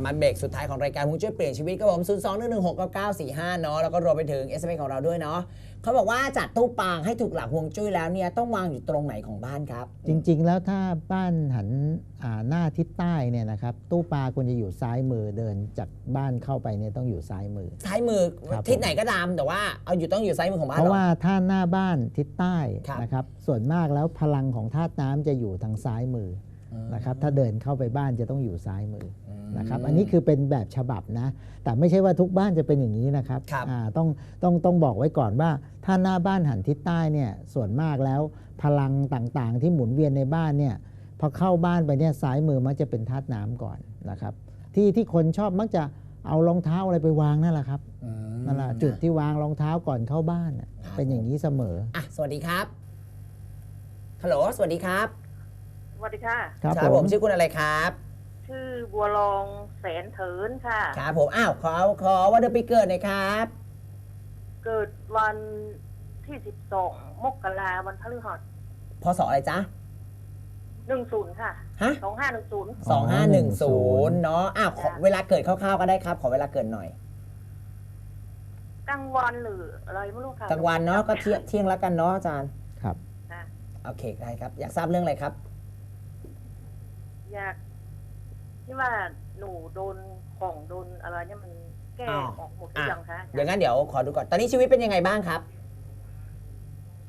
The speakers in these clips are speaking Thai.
บมาเบรกสุดท้ายของรายการฮวงจุ้ยเปลี่ยนชีวิตกับผม0 2 1 1 6 9 9 4 5เนาะแล้วก็รวมไปถึง s อ s ของเราด้วยเนาะเขาบอกว่าจัดตู้ปางให้ถูกหลักฮวงจุ้ยแล้วเนี่ยต้องวางอยู่ตรงไหนของบ้านครับ จริงๆ แล้วถ้าบ้านหันอ่าหน้าทิศใต้เนี่ยนะครับตู้ปลาควรจะอยู่ซ้ายมือเดินจากบ้านเข้าไปเนี่ยต้องอยู่ซ้ายมือ ซ้ายมือครับทิศไหนก็ตามแต่ว่าเอาอยู่ต้องอยู่ซ้ายมือของบ้านเพราะหรอว่าถ้าหน้าบ้านทิศใต้ครับ นะครับส่วนมากแล้วพลังของธาตุน้ำจะอยู่ทางซ้ายมืออ นะครับถ้าเดินเข้าไปบ้านจะต้องอยู่ซ้ายมืออมนะครับอันนี้คือเป็นแบบฉบับนะ แต่ไม่ใช่ว่าทุกบ้านจะเป็นอย่างนี้นะครับครับอ่าต้องต้องต้องบอกไว้ก่อนว่า ถ้าหน้าบ้านหันทิศใต้เนี่ยส่วนมากแล้วพลังต่างๆ ที่หมุนเวียนในบ้านเนี่ยพอเข้าบ้านไปเนี่ยซ้ายมือมักจะเป็นธาตุน้ำก่อนนะครับ ที่ที่คนชอบมักจะเอารองเท้าอะไรไปวางนั่นแหละครับอืมนั่นแหละจุดที่วางรองเท้าก่อนเข้าบ้านน่ะครับเป็นอย่างนี้เสมออะสวัสดีครับฮัลโหลสวัสดีครับ สวัสดีค่ะ ครับผมผมชื่อคุณอะไรครับ ชื่อบัวลองแสนเถินค่ะ ครับผมอ้าวขอขอวันเดือนปีเกิดหน่อยครับ เกิดวันที่สิบสองมกราวันพฤหัสพศอะไรจ๊ะหนึ่งศูนย์ค่ะ ฮะสองห้าหนึ่งศูนย์สองห้าหนึ่งศูนย์2510เนาะอ้าวขอจ้ะเวลาเกิดคร่าวๆก็ได้ครับ ขอเวลาเกิดหน่อยกลางวันหรืออะไรไม่รู้ค่ะกลางวันเนาะก็เที่ยงเที่ยงแล้วกันเนาะอาจารย์ครับ ค่ะโอเคได้ครับ อยากทราบเรื่องอะไรครับ อยาก ที่ว่าหนูโดนของโดนอะไรเนี่ยมันแก้อ๋อออกหมดหรือยังคะอย่างนั้นเดี๋ยวขอดูก่อน ตอนนี้ชีวิตเป็นยังไงบ้างครับ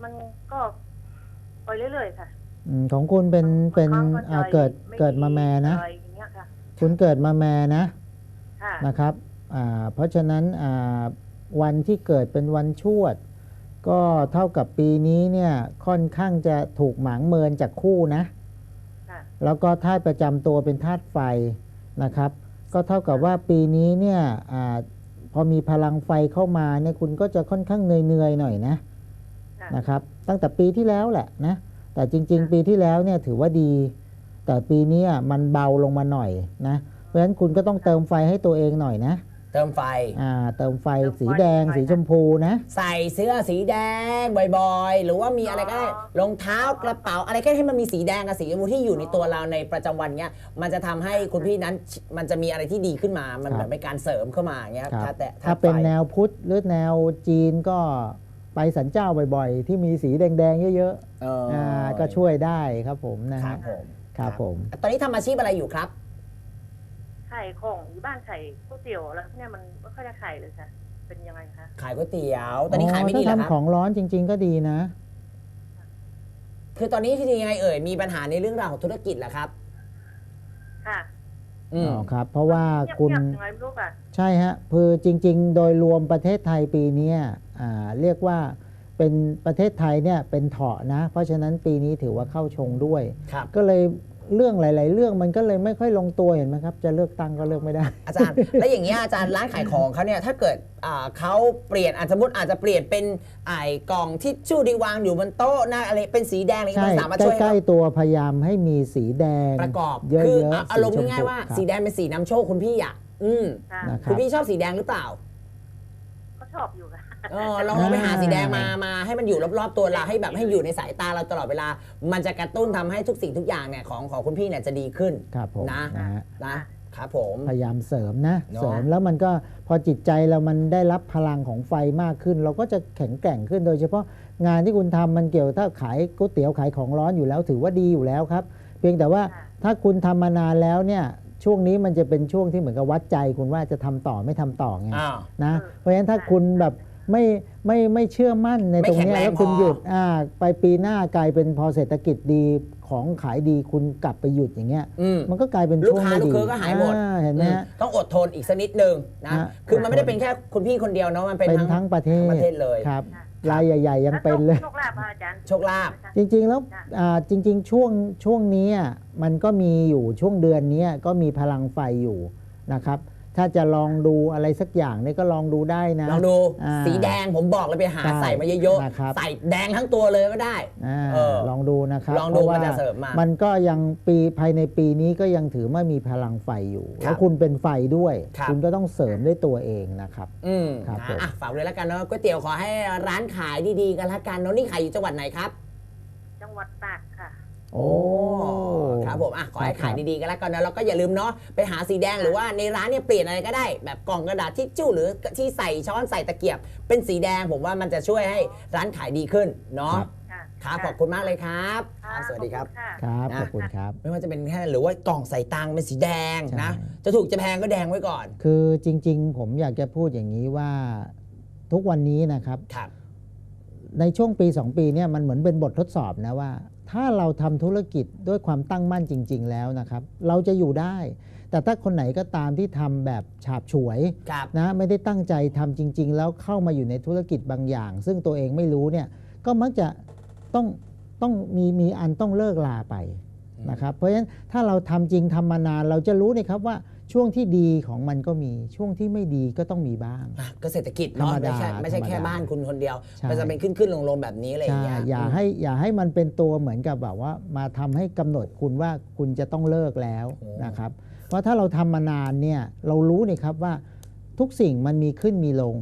มันก็ไปเรื่อยๆค่ะอืมของคุณเป็นเป็นบางครั้งอ่าใจเกิดไเกิดมาแม่นะ อะไรอย่างเงี้ยค่ะ คุณเกิดมาแม่นะค่ะนะครับอ่าเพราะฉะนั้นอ่าวันที่เกิดเป็นวันชวด ก็เท่ากับปีนี้เนี่ยค่อนข้างจะถูกหมางเมินจากคู่นะค่ะ แล้วก็ธาตุประจำตัวเป็นธาตุไฟนะครับ ก็เท่ากับว่าปีนี้เนี่ยอาพอมีพลังไฟเข้ามาเนี่ยคุณก็จะค่อนข้างเหนื่อยๆหน่อยนะค่ะนะครับ ตั้งแต่ปีที่แล้วแหละนะแต่จริง ๆ ปีที่แล้วเนี่ยถือว่าดี แต่ปีนี้อะมันเบาลงมาหน่อยนะเพราะฉะนั้นคุณก็ต้องเติมไฟให้ตัวเองหน่อยนะ เติมไฟ อ่าเติมไฟเติมไฟสีแดงไฟสีชมพูนะ ใส่เสื้อสีแดงบ่อยๆ หรือว่ามีอะไรก็ได้อ๋อรองเท้ากระเป๋า อะไรก็ได้ให้มันมีสีแดงกับสีชมพูที่อยู่ในตัวเราในประจำวันเนี้ยมันจะทำให้คุณพี่นั้นมันจะมีอะไรที่ดีขึ้นมา มันครับเหมือนเป็นการเสริมเข้ามาอย่างเงี้ยครับถ้าแต่ถ้าเป็นไฟแนวพุทธหรือแนวจีนก็ไปสันเจ้าบ่อยๆ ที่มีสีแดงๆ เยอะเออๆออ่าก็ช่วยได้ครับผมนะครัฮะบผมครับผม ตอนนี้ทำอาชีพอะไรอยู่ครับ ไข่ของอยู่บ้านไข่ก๋วยเตี๋ยวแล้วเนี่ยมันไม่ค่อยได้ไข่เลยค่ะ เป็นยังไงคะขายก๋วยเตี๋ยวตอนนี้ขายไม่ดีถ้าแล้วครัทำขบองร้อนจริง ๆ ก็ดีนะ คือตอนนี้ที่ยังไงเอ่ยมีปัญหาในเรื่องราวของธุรกิจเหรอครับ ค่ะอืม อ๋อครับ เพราะว่าเงียบคุณ เงียบยังไงไม่รู้ค่ะ ใช่ฮะคือจริง ๆ โดยรวมประเทศไทยปีเนี้ยอ่าเรียกว่าเป็นประเทศไทยเนี่ยเป็นเถาะนะ เพราะฉะนั้นปีนี้ถือว่าเข้าชงด้วย ครับ ก็เลย เรื่องหลาย ๆ เรื่องมันก็เลยไม่ค่อยลงตัวเห็นไหมครับ จะเลือกตั้งก็เลือกไม่ได้ อาจารย์ แล้วอย่างเงี้ยอาจารย์ร้านขายของเขาเนี่ยถ้าเกิดอ่าเขาเปลี่ยนอาจจะสมมติอาจจะเปลี่ยนเป็นไอ้กล่องที่ชู่ที่วางอยู่บนโต๊ะนะอะไรเป็นสีแดงอะไรเงี้ยใช่มันสามารถช่วยใกล้ให้ๆตัวพยายามให้มีสีแดงประกอบเยอะคือๆอะอารมณ์สีชง่ายๆว่าครับสีแดงเป็นสีนำโชคคุณพี่อะอืมค่ะ นะคคุรัณบพี่ชอบสีแดงหรือเปล่า ก็ชอบอยู่ค่ะ เออลองลองไปหาสีแดงมามาให้มันอยู่รอบๆตัวเราให้แบบให้อยู่ในสายตาเราตลอดเวลา มันจะกระตุ้นทำให้ทุกสิ่งทุกอย่างเนี่ยของของคุณพี่เนี่ยจะดีขึ้นครับผมนะนะฮะ นะครับผม พยายามเสริมนะเนอะ เสริมแล้วมันก็พอจิตใจเรามันได้รับพลังของไฟมากขึ้น เราก็จะแข็งแกร่งขึ้นโดยเฉพาะงานที่คุณทำมันเกี่ยวถ้าขายก๋วยเตี๋ยวขายของร้อนอยู่แล้วถือว่าดีอยู่แล้วครับ เพียงแต่ว่าค่ะถ้าคุณทำมานานแล้วเนี่ยช่วงนี้มันจะเป็นช่วงที่เหมือนกับวัดใจคุณว่าจะทำต่อไม่ทำต่อไงอ้าว นะเออเพราะฉะนั้นถ้าใช่คุณแบบ ไม่ไม่ไม่เชื่อมั่นในไม่ตรงเนี้ยแข็งแรงแล้วคุณพอ หยุดอ่าไปปีหน้ากลายเป็นพอเศรษฐกิจดีของขายดีคุณกลับไปหยุดอย่างเงี้ย อืม มันก็กลายเป็นลูกช่วงค้าไม่ลูกดีเคือก็หายหมดอ่เห็นไหมฮะ อืมต้องอดทนอีกสักนิดนึงนะ ฮะ คือมันไม่ได้เป็นแค่คุณพี่คนเดียวเนาะ มันเป็นเป็นทั้งทั้งประเทศประเทศเลย ครับค่ะรายใหญ่ ๆ ยังเป็นเลย โชคลาภค่ะอาจารย์โชคลาภ จริง ๆ แล้วจ้ะอ่าจริง ๆ ช่วงช่วงนี้อะมันก็มีอยู่ช่วงเดือนนี้ก็มีพลังไฟอยู่นะครับ ถ้าจะลองดูอะไรสักอย่างเนี่ยก็ลองดูได้นะ ลองดูอ่าสีแดงผมบอกเลยไปหาใช่ใส่มาเยอะนะครับ ๆ ใส่แดงทั้งตัวเลยก็ได้อ่าเออ ลองดูนะครับลองดูพราว่ามันจะเสริมมามัมันก็ยังปีภายในปีนี้ก็ยังถือว่ามีพลังไฟอยู่ ครับแล้วคุณเป็นไฟด้วย ครับ คุณก็ต้องเสริมด้วยตัวเองนะครับ อืมครับนะผม อะฝากเลยแล้วกันเนาะก๋วยเตี๋ยวขอให้ร้านขายดีๆกันละกันเนาะนี่ขายอยู่จังหวัดไหนครับ จังหวัดตากค่ะ โอ้ ครับผมอะขอให้ครัขายบดีๆกันแล้วกันนะแล้วก็อย่าลืมเนาะไปหาสีแดงหรือว่าในร้านเนี่ยเปลี่ยนอะไรก็ได้ แบบกล่องกระดาษทิชชู่หรือที่ใส่ช้อนใส่ตะเกียบ เป็นสีแดงผมว่ามันจะช่วยให้ร้านขายดีขึ้นเนาะค่ะครับขอบคุณมากเลยครับคค่ะรับสวัสดีครับ ขอณะ ครับนะขอบคุณครับ ไม่ว่าจะเป็นแค่หรือว่ากล่องใส่ตังค์เป็นสีแดงนะ ใช่ จะถูกจะแพงก็แดงไว้ก่อนคือจริง ๆ ผมอยากจะพูดอย่างนี้ว่าทุกวันนี้นะครับ ครับในช่วงปี 2 ปีเนี่ยมันเหมือนเป็นบททดสอบนะว่า ถ้าเราทำธุรกิจด้วยความตั้งมั่นจริง ๆ แล้วนะครับ เราจะอยู่ได้ แต่ถ้าคนไหนก็ตามที่ทำแบบฉาบฉวยครับนะไม่ได้ตั้งใจทำจริง ๆ แล้วเข้ามาอยู่ในธุรกิจบางอย่าง ซึ่งตัวเองไม่รู้เนี่ยก็มักจะต้องต้องมีมีอันต้องเลิกลาไปนะครับเพราะฉะนั้นถ้าเราทำจริงทำมานานเราจะรู้นะครับว่า ช่วงที่ดีของมันก็มีช่วงที่ไม่ดีก็ต้องมีบ้าง อะก็เศรษฐกิจเนาะธรรมไม่ดาใช่ไม่ใช่ธรรมดาแค่บ้านคุณคนเดียว ใช่ มันจะเป็นขึ้นขึ้นลงลงแบบนี้อะไรอย่างใช่เงี้ยอย่าให้อย่าให้มันเป็นตัวเหมือนกับแบบว่า มาทำให้กำหนดคุณว่าคุณจะต้องเลิกแล้วโอ้นะครับ เพราะถ้าเราทำมานานเนี่ยเรารู้นี่ครับว่าทุกสิ่งมันมีขึ้นมีลง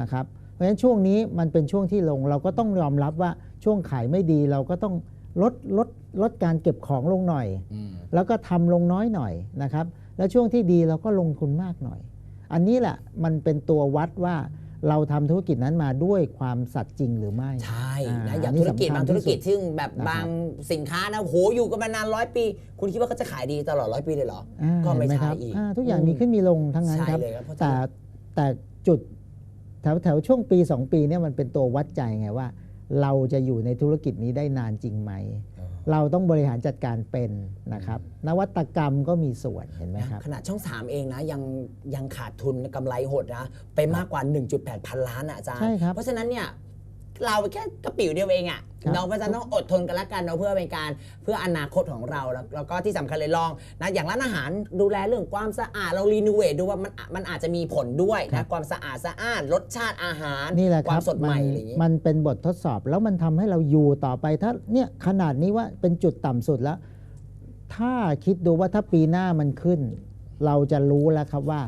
นะครับ เพราะฉะนั้นช่วงนี้มันเป็นช่วงที่ลง เราก็ต้องยอมรับว่าช่วงขายไม่ดีเราก็ต้องลดลด ลดการเก็บของลงหน่อยอืมแล้วก็ทำลงน้อยหน่อยนะครับ แล้วช่วงที่ดีเราก็ลงทุนมากหน่อย อันนี้แหละมันเป็นตัววัดว่าเราทำธุรกิจนั้นมาด้วยความสัตย์จริงหรือไม่ใช่อ่านะอย่างอันนี้ธุรกิจสำคัญบางธุรกิจที่สุดซึ่งแบบนะครับบางสินค้านะโหอยู่กันมานานร้อยปี คุณคิดว่าเขาจะขายดีตลอดร้อยปีเลยเหรออ่าก็ไม่เห็นหใช่ครับอีกอ่าทุกอย่างอืมมีขึ้นมีลงทั้งนั้นใช่ครับเลยครับเพราะฉะแต่นั้นแต่จุดแถวแถวช่วงปี 2 ปีเนี่ยมันเป็นตัววัดใจไงว่า เราจะอยู่ในธุรกิจนี้ได้นานจริงไหม เราต้องบริหารจัดการเป็นนะครับ นวัตกรรมก็มีส่วนเห็นไหมครับ ขนาดช่อง 3 เองนะ ยังยังขาดทุนกำไรหดนะ ไปมากกว่า 1.8 พันล้านอะอาจารย์ใช่ครับเพราะฉะนั้นเนี่ย เราแค่กระปิ๋วเดียวเองอะครับเราเพราะฉะนั้นต้องอดทนกันละกันเนาะเพื่อเป็นการเพื่ออนาคตของเราแล้วแล้วก็ที่สำคัญเลยลองนะอย่างร้านอาหารดูแลเรื่องความสะอาดเรารีโนเวทดูว่ามันมันอาจจะมีผลด้วยครันะบความสะอาดสะอ้านรสชาติอาหารนี่แหละคควารัมบสดใหม่นอะไรอย่างงี้ มันเป็นบททดสอบแล้วมันทำให้เราอยู่ต่อไป ถ้าเนี่ยขนาดนี้ว่าเป็นจุดต่ำสุดแล้ว ถ้าคิดดูว่าถ้าปีหน้ามันขึ้น เราจะรู้แล้วครับว่า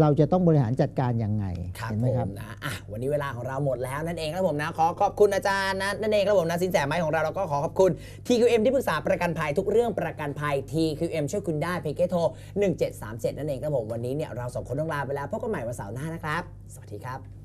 เราจะต้องบริหารจัดการยังไงครับเห็นไหผมครับ มนะอะวันนี้เวลาของเราหมดแล้วนั่นเองครับผมนะ ขอขอบคุณอาจารย์นะนั่นเองครับผมนะสินแสไม้ของเราแล้วก็ขอขอบคุณ TQM ที่ปรึกษาประกันภัยทุกเรื่องประกันภัย TQM ช่วยคุณได้เพียงแค่โทร1737 นั่นเองครับผมวันนี้เนี่ยเราสองคนต้องลาไปแล้วพบกันใหม่วันเสาร์หน้านะครับ สวัสดีครับ